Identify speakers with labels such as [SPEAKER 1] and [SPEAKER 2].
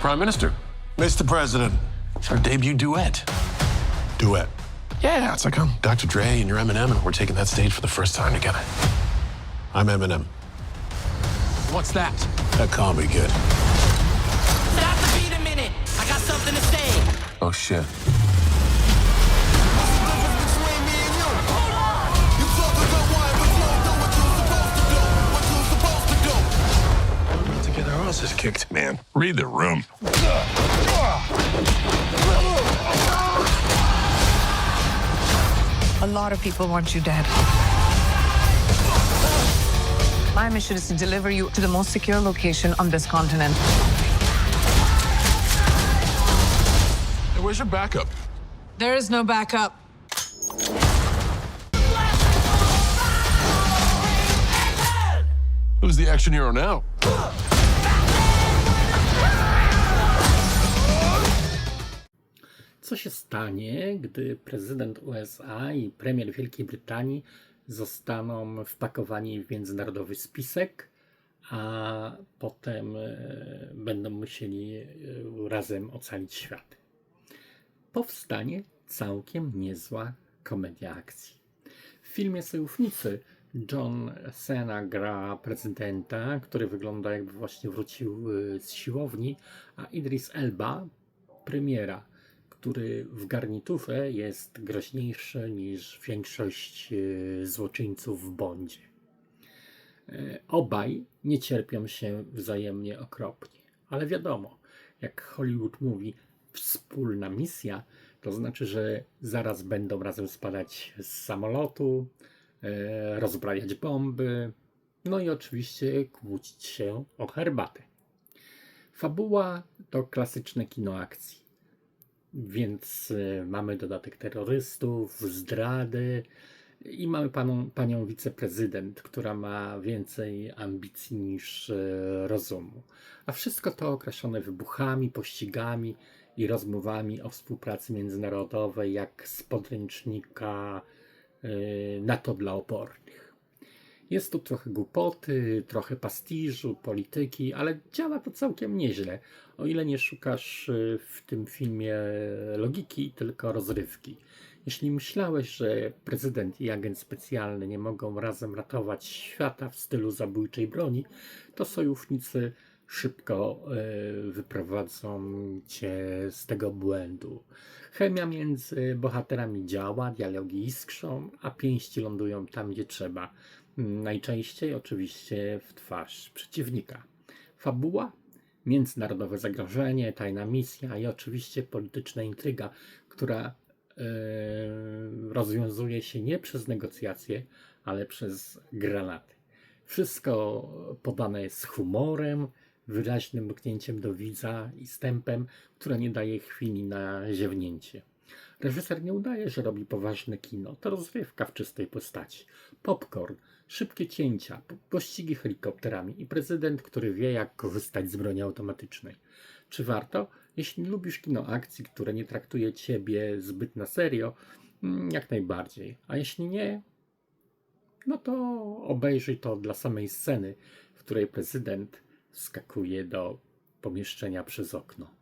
[SPEAKER 1] Prime Minister.
[SPEAKER 2] Mr. President,
[SPEAKER 1] It's our debut duet.
[SPEAKER 2] duet.
[SPEAKER 1] Yeah, it's like oh, I'm Dr. Dre and you're Eminem, and we're taking that stage for the first time together.
[SPEAKER 2] I'm Eminem.
[SPEAKER 1] What's that?
[SPEAKER 2] That can't be good.
[SPEAKER 3] Stop the beat a minute. I got something to say.
[SPEAKER 1] Oh, shit.
[SPEAKER 2] Kicked. Man, read the room.
[SPEAKER 4] A lot of people want you dead. My mission is to deliver you to the most secure location on this continent.
[SPEAKER 1] Hey, where's your backup?
[SPEAKER 4] There is no backup.
[SPEAKER 1] Who's the action hero now?
[SPEAKER 5] Co się stanie, gdy prezydent USA i premier Wielkiej Brytanii zostaną wpakowani w międzynarodowy spisek, a potem e, będą musieli e, razem ocalić świat? Powstanie całkiem niezła komedia akcji. W filmie Sojusznicy John Cena gra prezydenta, który wygląda jakby właśnie wrócił e, z siłowni, a Idris Elba premiera, który w garniturze jest groźniejszy niż większość e, złoczyńców w Bondzie. E, Obaj nie cierpią się wzajemnie okropnie, ale wiadomo, jak Hollywood mówi, wspólna misja, to znaczy, że zaraz będą razem spadać z samolotu, e, rozbrajać bomby, no i oczywiście kłócić się o herbatę. Fabuła to klasyczne kino akcji. Więc y, mamy dodatek terrorystów, zdrady i mamy paną, panią wiceprezydent, która ma więcej ambicji niż y, rozumu. A wszystko to określone wybuchami, pościgami i rozmowami o współpracy międzynarodowej, jak z podręcznika y, NATO dla opornych. Jest tu trochę głupoty, trochę pastiżu, polityki, ale działa to całkiem nieźle. O ile nie szukasz y, w tym filmie logiki, tylko rozrywki. Jeśli myślałeś, że prezydent i agent specjalny nie mogą razem ratować świata w stylu zabójczej broni, to sojusznicy szybko y, wyprowadzą cię z tego błędu. Chemia między bohaterami działa, dialogi iskrzą, a pięści lądują tam, gdzie trzeba. Najczęściej oczywiście w twarz przeciwnika. Fabuła? Międzynarodowe zagrożenie, tajna misja i oczywiście polityczna intryga, która e, rozwiązuje się nie przez negocjacje, ale przez granaty. Wszystko podane z humorem, wyraźnym mknięciem do widza i stępem, które nie daje chwili na ziewnięcie. Reżyser nie udaje, że robi poważne kino. To rozrywka w czystej postaci. Popcorn, szybkie cięcia, po- pościgi helikopterami i prezydent, który wie, jak korzystać z broni automatycznej. Czy warto? Jeśli lubisz kino akcji, które nie traktuje ciebie zbyt na serio, mm, jak najbardziej. A jeśli nie, no to obejrzyj to dla samej sceny, w której prezydent wskakuje do pomieszczenia przez okno.